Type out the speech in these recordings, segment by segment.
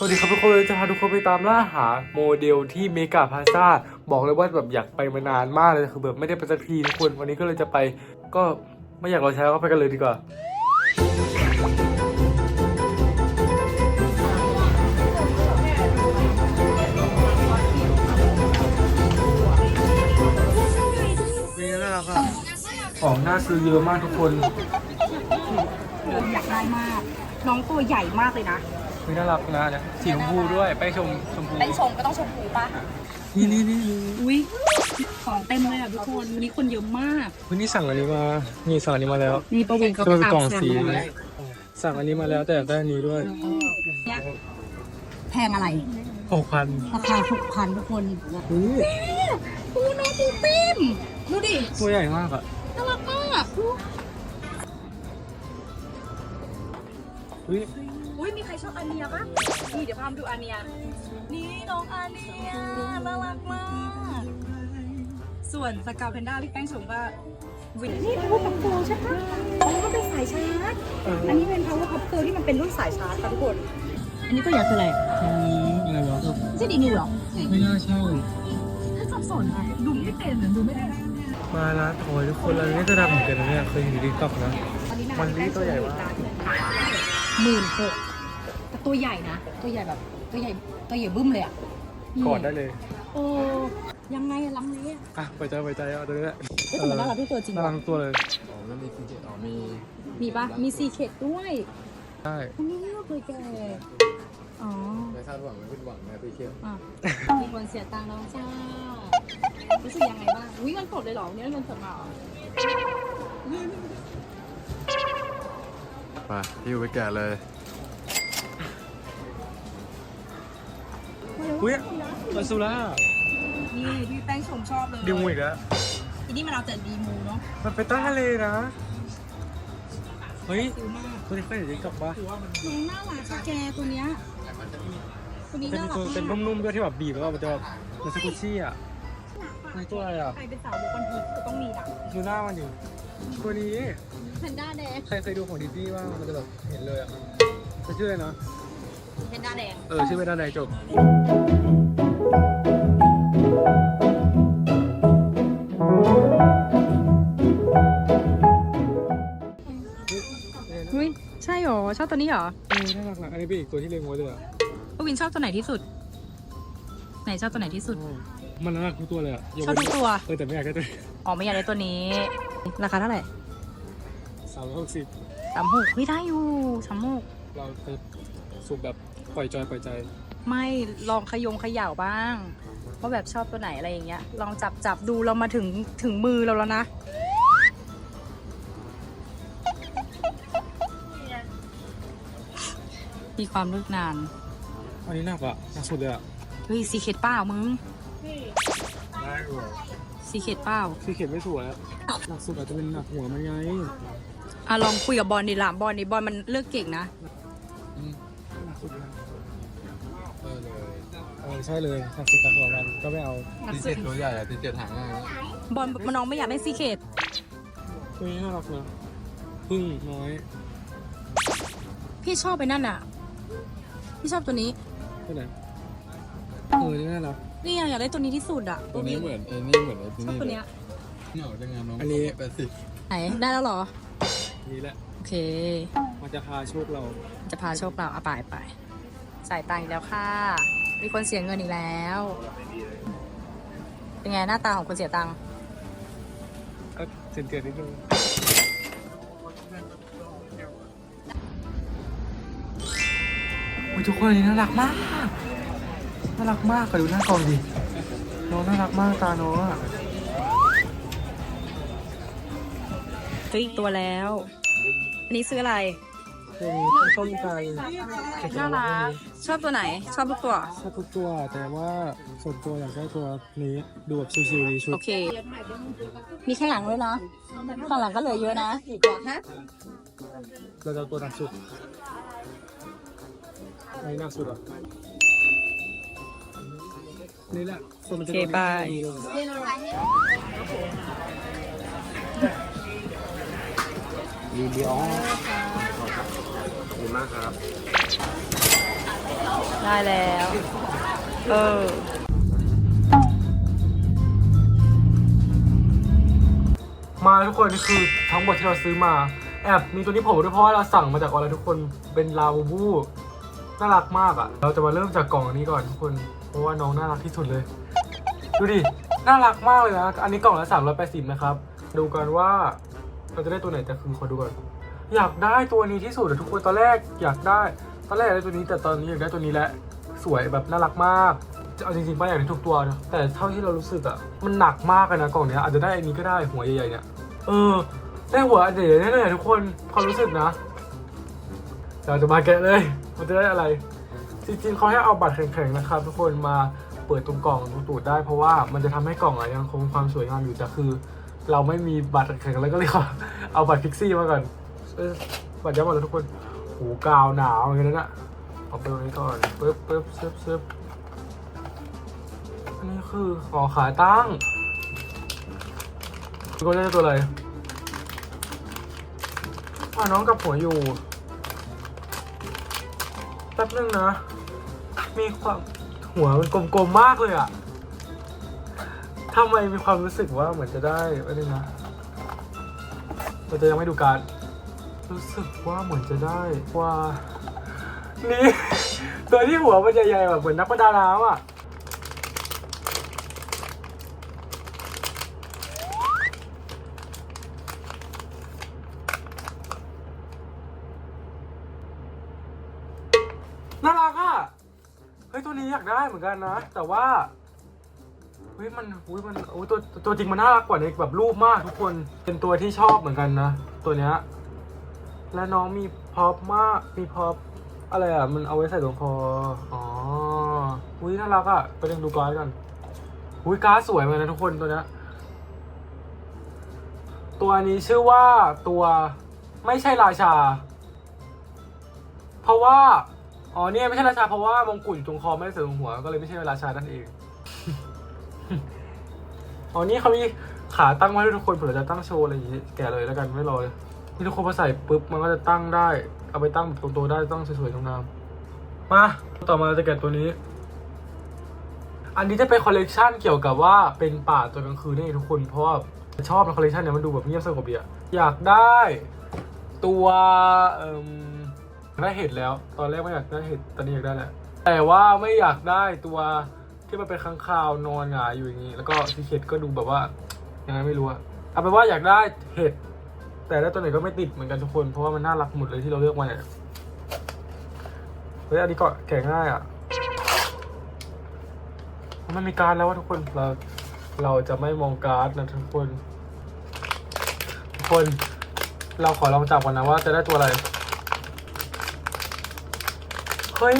สวัสดีครับทุกคนเลยจะพาทุกคนไปตามล่าหาโมเดลที่เมกาพาซาบอกเลยว่าแบบอยากไปมานานมากเลยคือแบบไม่ได้ไปสักทีทุกคนวันนี้ก็เลยจะไป ก็ไม่อยากรอช้าก็ไปกันเลยดีกว่านี่น่ารักอะของน่าซื้อเยอะมากทุกคนอยากได้มาก น้องตัวใหญ่มากเลยนะ นี่น่ารักนะเนี่ยสีชมพูด้วยแป้งชมชมพูเป็นชมก็ต้องชมพูป่ะนี่นี่นี่อุ้ยของเต็มเลยอะทุกคนวันนี้คนเยอะมากวันนี้สั่งอันนี้มานี่สั่งอันนี้มาแล้วนี่ประวินก็จะเป็นกล่องตามสีแซมมาสั่งอันนี้มาแล้วแต่อยากได้อันนี้ด้วยเนี่ยแพงอะไรหกพันราคาหกพันทุกคนนี่ปูน้องปูปิ้มดูดิตัวใหญ่มากอะน่ารักมาก อุ้ยอุ้ยมีใครชอบอาเนียปะนี่เดี๋ยวพามาดูอาเนีย นี่น้องอาเนียน่ารักมาก ส่วนสกาวเพนด้าที่แป้งชมว่าวินนี่ power cup girl ใช่ปะอ๋อมันเป็นสายชาร์จ อันนี้เป็น power cup girl ที่มันเป็นรุ่นสายชาร์จค่ะทุกคน อันนี้ตัวใหญ่คืออะไรอันนี้อะไรวะใช่ดีนิวเหรอ ไม่น่าใช่ถ้าสับสนอะดูไม่เป็นหรือดูไม่ได้ มาละโอ้ยทุกคนเรานี่จะดังเหมือนกันนะเนี่ยเคยเห็นในทิกตอกนะอันนี้มันนี่ตัวใหญ่มาก หมื่นหกแต่ตัวใหญ่นะ ตัวใหญ่แบบตัวใหญ่ตัวใหญ่บึ้มเลยอะกอดได้เลยโอ้ยังไงอะลังเลอะอะไปใจไปใจเอาตัวนี้แหละเอ้ยแต่มันน่ารักที่ตัวจริงน่ารัว่ะกทั้งตัวเลยอ๋อแล้วมีซีเจอ๋อมีมีปะมีซีเคดด้วยใช่อันนี้น่าเคยแกอ๋อไม่คาดหวังไม่ผิดหวังนะพี่เคียวอะมีคนเสียตังค์แล้วจ้ารู้สึกยังไงบ้างอุ้ยเงินสดเลยเหรอเนี่ยเงินสดมาเหรอ มาพี่ไปแกะเลยอุ้ยลาซูล่านี่พี่แป้งชมชอบเลยดิวอีกแล้วทีนี้มันเอาแต่ดีมูเนาะมันเป็นต้าทะเลนะ เฮ้ยซิวมากตัวนี้เคยเห็นติ๊กต็อกปะน้องน่ารักอะแกตัวเนี้ยตัวนี้เป็นน่ารักตัวเป็นมากนุ่มๆด้วยที่แบบบีบแล้วมันจะแบบเหมันสกุชชี่อะมันตัวอะไรอะใครเป็นสาวบุคคลฮีก็ต้องมีนะดูหน้ามันอยู่ ตัวนี้แพนด้าแดงใครเคยดูของดิสนีย์บ้างมันจะแบบเห็นเลยอะมันชื่ออะไรนะแพนด้าแดงเออชื่อเป็นด้านในจบเฮ้ยใช่หรอชอบตัวนี้หรอเออน่ารักนะอันนี้เป็นอีกตัวที่เลี้ยงไว้เลยอะปวินชอบตัวไหนที่สุด ไหนชอบตัวไหนที่สุด มันน่ารักทุกตัวเลยอะยชอบทุกตัว เออแต่ไม่อยากได้ตัวอ๋อไม่อยากได้ตัวนี้ ราคาเท่าไหร่สามร้อยหกสิบสามหกเฮ้ยได้อยู่สามหกเราจะสูบแบบปล่อยจอยปล่อยใจ ไม่ลองขยงขย่าบ้างว่าแบบชอบตัวไหนอะไรอย่างเงี้ย ลองจับจับดูเรามาถึงถึงมือเราแล้วนะมีความลึกนานอันนี้หนักอะหนักสุดเลยอะเฮ้ยซีเคดเปล่ามึงได้หรอ ซีเคดเปล่าคือเขียนไม่สวยอะหนักสุดอาจจะเป็นหนักหัวมันไงอะลองคุยกับบอลดิลามบอลดิบอลมันเลือกเก่งนะ หนักสุดเลยเออเลยเออใช่เลยหนักสุดแต่หัวมันก็ไม่เอาซีเจ็ดตัวใหญ่อะซีเจ็ดหางง่ายนะบอลมันน้องไม่อยากได้ซีเคดตัวนี้น่ารักนะพึ่งน้อยพี่ชอบไปนั่นอะ พี่ชอบตัวนี้ตัวไหนเออนี่น่ารัก นี่อยากได้ตัวนี้ที่สุดอะตัวนี้เหมือนไอ้นี่เหมือนไอ้ที่ชอบนี่ตัวเนี้ยเหงาจังงานน้องอันนี้แปดสิบไหนได้แล้วเหรอ นี่แหละ โอเค มันจะพาโชคเรา จะพาโชคเราเอาไปไปจ่ายตังค์อีกแล้วค่ะ มีคนเสียเงินอีกแล้ว เป็นไงหน้าตาของคนเสียตังค์ ก็เสียนเตือนนิดนึงโอ้ยทุกคนอันนี้น่ารักมาก น่ารักมากก็ดูหน้ากล่องดิ น้องน่ารักมากตาน้องอะซื้ออีกตัวแล้ว อันนี้ซื้ออะไรตัวนี้ต้มไก่น่ารัก ชอบตัวไหน ชอบทุกตัว ชอบทุกตัว แต่ว่าส่วนตัวอยากได้ตัวนี้ดูแบบชิวๆดีชุด โอเค มีข้างหลังด้วยนะข้างหลังก็เหลือเยอะนะอีกว่าฮะเราจะเอาตัวหนักสุดอันนี้หนักสุดเหรอะ นี่แหละตัวมันจะโอเคบาย ดีเดียวดีมากครับ ได้แล้ว เออ มาทุกคนนี่คือทั้งหมดที่เราซื้อมาแอบมีตัวนี้โผล่ด้วยเพราะว่าเราสั่งมาจากออนไลน์ทุกคนเป็นลาบูบูน่ารักมากอะ่ะ เราจะมาเริ่มจากกล่องอันนี้ก่อนทุกคน เพราะว่าน้องน่ารักที่สุดเลย ดูดิ น่ารักมากเลยนะ อันนี้กล่องละสามร้อยแปดสิบนะครับ ดูกันว่าเราจะได้ตัวไหนแต่คือขอดูก่อน อยากได้ตัวนี้ที่สุดอะทุกคน ตอนแรกอยากได้ ตอนแรกอยากได้ตัวนี้แต่ตอนนี้อยากได้ตัวนี้แหละ สวยแบบน่ารักมาก เอาจริงๆป้าอยากได้ทุกตัวนะ แต่เท่าที่เรารู้สึกอะมันหนักมากเลยนะกล่องเนี้ยอาจจะได้อันนี้ก็ได้หัวใหญ่ๆเนี่ย เออ ได้หัวใหญ่ๆแน่ๆทุกคนความรู้สึกนะเราจะมาแกะเลย มันจะได้อะไร จริงๆเขาให้เอาบัตรแข็งๆนะครับทุกคนมาเปิดตรงกล่องตรงตูดได้เพราะว่ามันจะทำให้กล่องอะยังคงความสวยงามอยู่แต่คือ เราไม่มีบัตรแข็งแล้วก็เลยขอเอาบัตรพิกซี่มาก่อนบัตรย้ำหมดแล้วทุกคนหูกาวหนาวอย่างนั้นนะเอาไปตรงนี้ก่อนปึ๊บปึ๊บซึบซึบอันนี้คือขอขาตั้งทุกคนได้ตัวอะไรอ่าน้องกับหัวอยู่แป๊บนึงนะ มีความหัวมันกลมๆมากเลยอะทำไมมีความรู้สึกว่าเหมือนจะได้ไม่ได้นะเราจะยังไม่ดูการดรู้สึกว่าเหมือนจะได้ว่า นี่ ตัวที่หัวมันใหญ่ๆแบบเหมือนนักประดาน้ำอะน่ารักอะเฮ้ยตัวนี้อยากได้เห มือนกันนะ แต่ว่าเฮ้ยมันอุ้ยมันอุ้ยตัวตัวจริงมันน่ารักกว่าในแบบรูปมากทุกคนเป็นตัวที่ชอบเหมือนกันนะ ตัวเนี้ยและน้องมีพร็อพมากมีพร็อพอะไรอะ มันเอาไว้ใส่ตรงคออ๋ออุ้ยน่ารักอะไปเล่นดูการ์ดกันอุ้ยการ์ดสวยเหมือนกันนะทุกคนตัวเนี้ยตัวนี้ชื่อว่าตัวไม่ใช่ราชา เพราะว่า อ๋อเนี่ยไม่ใช่ราชาเพราะว่ามงกุฎอยู่ตรงคอไม่ได้ใส่ตรงหัวก็เลยไม่ใช่ราชานั่นเอง อ๋อนี่เขามีขาตั้งไว้ด้วยทุกคนเผื่อจะตั้งโชว์อะไรอย่างงี้แกะเลยแล้วกันไม่รอเลยนี่ทุกคนพอใส่ปุ๊บมันก็จะตั้งได้ เอาไปตั้งแบบตรงๆได้ตั้งสวยๆตรงน้ำมาต่อมาเราจะแกะตัวนี้ อันนี้จะเป็นคอลเลกชันเกี่ยวกับว่าเป็นป่าตัวกลางคืนนี่ทุกคนเพราะว่าชอบนคอลเลกชันเนี่ยมันดูแบบเงียบสงบดีอะอยากได้ตัวเอ่ม ได้เห็ดแล้ว ตอนแรกไม่อยากได้เห็ดตอนนี้อยากได้แหละแต่ว่าไม่อยากได้ตัวที่มันเป็นค้างคาวนอนหงายอยู่อย่างนี้ แล้วก็ซีเห็ดก็ดูแบบว่ายังไงไม่รู้อะเอาเป็นว่าอยากได้เห็ดแต่ได้ตัวไหนก็ไม่ติดเหมือนกันทุกคนเพราะว่ามันน่ารักหมดเลยที่เราเลือกมาเนี่ยเฮ้ยอันนี้ก็แกะง่ายอะมันมีการแล้วว่าทุกคนเราเราจะไม่มองการ์ดนะทุกคน ทุกคน เราขอลองจับก่อนนะว่าจะได้ตัวอะไร เฮ้ย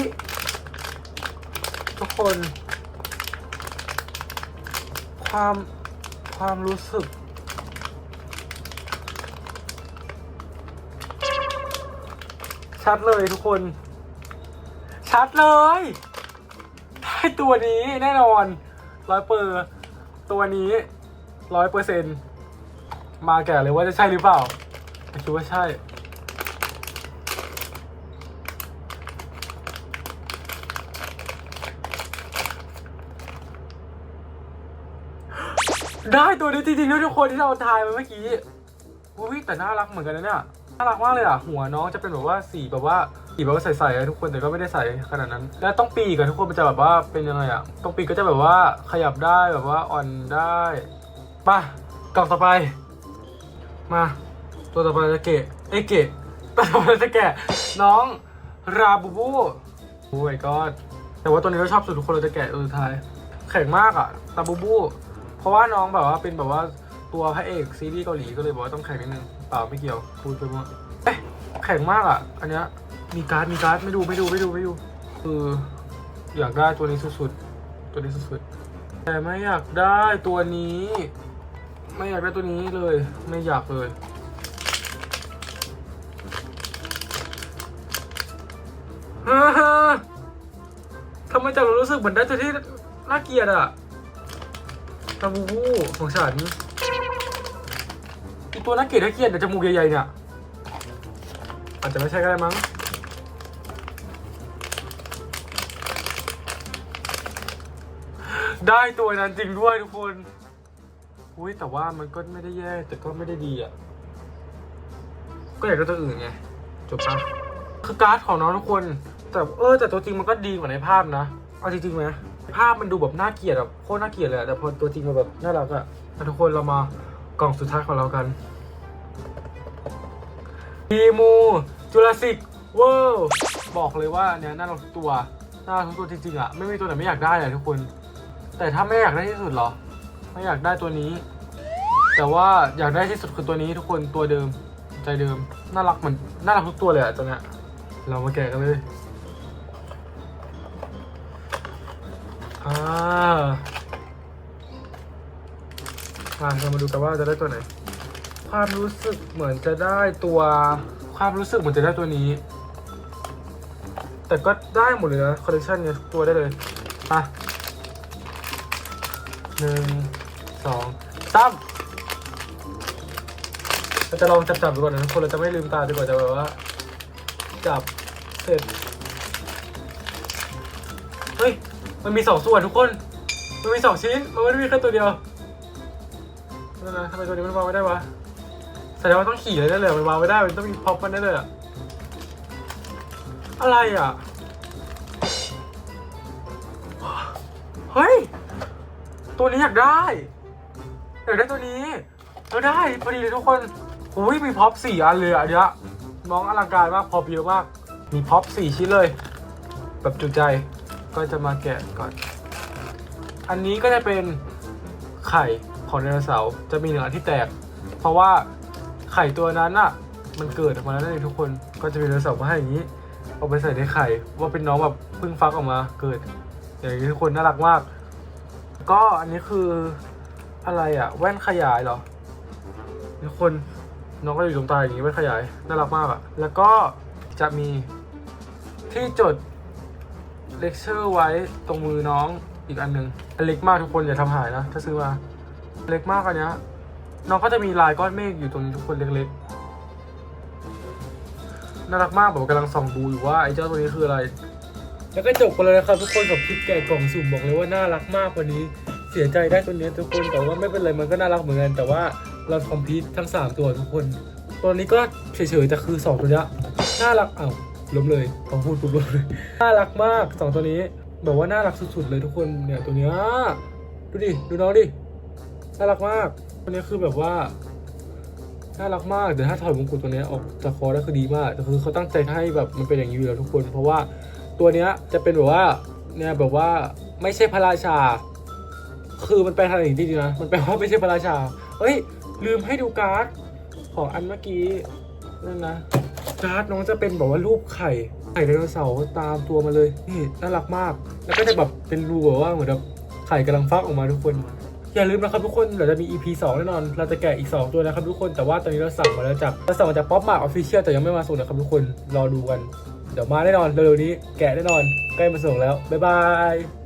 ทุกคน ความความรู้สึก ชัดเลยทุกคน ชัดเลยได้ตัวนี้แน่นอนร้อยเปอร์ตัวนี้ร้อยเปอร์เซ็นมาแก่เลยว่าจะใช่หรือเปล่าคิดว่าใช่ ได้ตัวนี้จริงๆด้วยทุกคนที่เราทายมาเมื่อกี้อุ้ยแต่น่ารักเหมือนกันนะเนี่ยน่ารักมากเลยอะหัวน้องจะเป็นแบบว่าสีแบบว่าสีแบบว่าใสๆอะทุกคนแต่ก็ไม่ได้ใสขนาดนั้น แล้วต้องปีกอะทุกคนมันจะแบบว่าเป็นยังไงอะต้องปีกก็จะแบบว่าขยับได้แบบว่าอ่อนได้ไปกล่องต่อไป มา ตัวต่อไปจะเกะเอยเกะตัวต่อไปจะแกะน้องราบูบูโอ้ยก็แต่ว่าตัวนี้เราชอบสุดทุกคนเราจะแกะตัวสุดท้ายแข็งมากอะราบูบู เพราะว่าน้องแบบว่าเป็นแบบว่าตัวพระเอกซีรีส์เกาหลีก็เลยบอกว่าต้องแข่งนิดนึงเปล่าไม่เกี่ยวพูดไปหมดเอ๊ะแข่งมากอะ อันเนี้ยมีการ์ดมีการ์ดไม่ดูไม่ดูไม่ดูไม่ดูคืออยากได้ตัวนี้สุดๆตัวนี้สุดๆแต่ไม่อยากได้ตัวนี้ ไม่อยากได้ตัวนี้เลย ไม่อยากเลยฮ่าฮ่าทำไมจังรู้สึกเหมือนได้ตัวที่น่าเกลียดอะ ตาบูบูของฉันอีตัวนักเกลียดน่าเกลียดแต่จมูกใหญ่ๆเนี่ย อาจจะไม่ใช่ก็ได้มั้ง ได้ตัวนั้นจริงด้วยทุกคน อุ้ยแต่ว่ามันก็ไม่ได้แย่แต่ก็ไม่ได้ดีอะ ก็อยากได้ตัวอื่นไง จบปะคือการ์ดของน้องทุกคน แต่เออแต่ตัวจริงมันก็ดีกว่าในภาพนะ เอาจริงๆไหม ภาพมันดูแบบน่าเกลียดแบบโคตรน่าเกลียดเลยอะแต่พอตัวจริงมันแบบน่ารักอะอะทุกคนเรามากล่องสุดท้ายของเรากันดีมูจูราสิกเวิลด์บอกเลยว่าเนี่ยน่ารักทุกตัวน่ารักทุกตัวจริงๆอะไม่มีตัวไหนไม่อยากได้เลยทุกคน แต่ถ้าไม่อยากได้ที่สุดเหรอ ไม่อยากได้ตัวนี้ แต่ว่าอยากได้ที่สุดคือตัวนี้ทุกคนตัวเดิมใจเดิมน่ารักเหมือนน่ารักทุกตัวเลยอะตัวเนี้ยเรามาแกะกันเลย อ่าอ่าเรามาดูกันว่าจะได้ตัวไหน ความรู้สึกเหมือนจะได้ตัว ความรู้สึกเหมือนจะได้ตัวนี้ แต่ก็ได้หมดเลยนะคอลเลคชันเนี่ยตัวได้เลยอะหนึ่งสองสามเราจะลองจับจับดูก่อนนะทุกคนเราจะไม่ลืมตาดีกว่าจะแบบว่า จับเสร็จ มันมีสองส่วนทุกคน มันมีสองชิ้น มันไม่ได้มีแค่ตัวเดียวนั่นนะทำไมตัวนี้มันวางไม่ได้วะแสดงว่าต้องขี่เลยได้เลยมันวางไม่ได้ มันต้องมีพ็อปมันได้เลยอะอะไรอะ เฮ้ย ตัวนี้อยากได้ อยากได้ตัวนี้แล้วได้พอดีเลยทุกคนอุ้ยมีพ็อปสี่อันเลยอะเนี้ยน้องอลังการมากพ็อปเยอะมาก มีพ็อปสี่ชิ้นเลย แบบจุใจ ก็จะมาแกะก่อน อันนี้ก็จะเป็นไข่ของไดโนเสาร์จะมีหนึ่งอันที่แตก เพราะว่าไข่ตัวนั้นอะ มันเกิดออกมาแล้วนั่นเองทุกคนก็จะมีไดโนเสาร์มาให้อย่างนี้ เอาไปใส่ในไข่ ว่าเป็นน้องแบบเพิ่งฟักออกมาเกิด อย่างนี้ทุกคนน่ารักมาก ก็อันนี้คืออะไรอะ แว่นขยายเหรอทุกคนน้องก็อยู่ตรงตาอย่างนี้แว่นขยายน่ารักมากอะ แล้วก็จะมีที่จด เลคเชอร์ไว้ตรงมือน้องอีกอันหนึ่งอันเล็กมากทุกคนอย่าทำหายนะ ถ้าซื้อมาเล็กมากอันเนี้ยน้องก็จะมีลายก้อนเมฆอยู่ตรงนี้ทุกคนเล็กๆน่ารักมากแบบกำลังส่องดูอยู่ว่าไอ้เจ้าตัวนี้คืออะไร แล้วก็จบไปเลยนะครับทุกคนกับคลิปแกะกล่องสุ่มบอกเลยว่าน่ารักมากวันนี้เสียใจได้ตัวนี้ทุกคนแต่ว่าไม่เป็นไรมันก็น่ารักเหมือนกัน แต่ว่าเราคอมพิวทั้ง 3 ตัวทุกคน ตัวนี้ก็เฉยๆแต่คือ 2 ตัวเนี้น่ารักอ้าว ล้มเลยพอพูดปุ๊บล้มเลยน่ารักมาก2ตัวนี้แบบว่าน่ารักสุดๆเลยทุกคนเนี่ยตัวเนี้ยดูดิดูน้องดิน่ารักมากตัวนี้คือแบบว่าน่ารักมากแต่ถ้าถอดมงกุฎตัวนี้ออกจากคอได้คือดีมากแต่คือเขาตั้งใจให้แบบมันเป็นอย่างนี้อยู่แล้วทุกคน เพราะว่าตัวเนี้ยจะเป็นแบบว่าเนี่ยแบบว่าไม่ใช่พระราชา คือมันแปลทางอย่างนี้ดีนะมันแปลว่าไม่ใช่พระราชาเฮ้ยลืมให้ดูการ์ดของอันเมื่อกี้นั่นนะ การ์ดน้องจะเป็นแบบว่ารูปไข่ไข่ไดโนเสาร์ตามตัวมาเลยนี่น่ารักมาก แล้วก็จะแบบเป็นรูแบบว่าเหมือนแบบไข่กำลังฟักออกมาทุกคน อย่าลืมนะครับทุกคนเดี๋ยวจะมี EP 2แน่นอน เราจะแกะอีก 2 ตัวนะครับทุกคนแต่ว่าตอนนี้เราสั่งมาแล้วจากเราสั่งมาจากป๊อปมาออฟฟิเชียลแต่ยังไม่มาส่งนะครับทุกคนรอดูกัน เดี๋ยวมาแน่นอนเร็วๆนี้แกะแน่นอนใกล้มาส่งแล้วบ๊ายบาย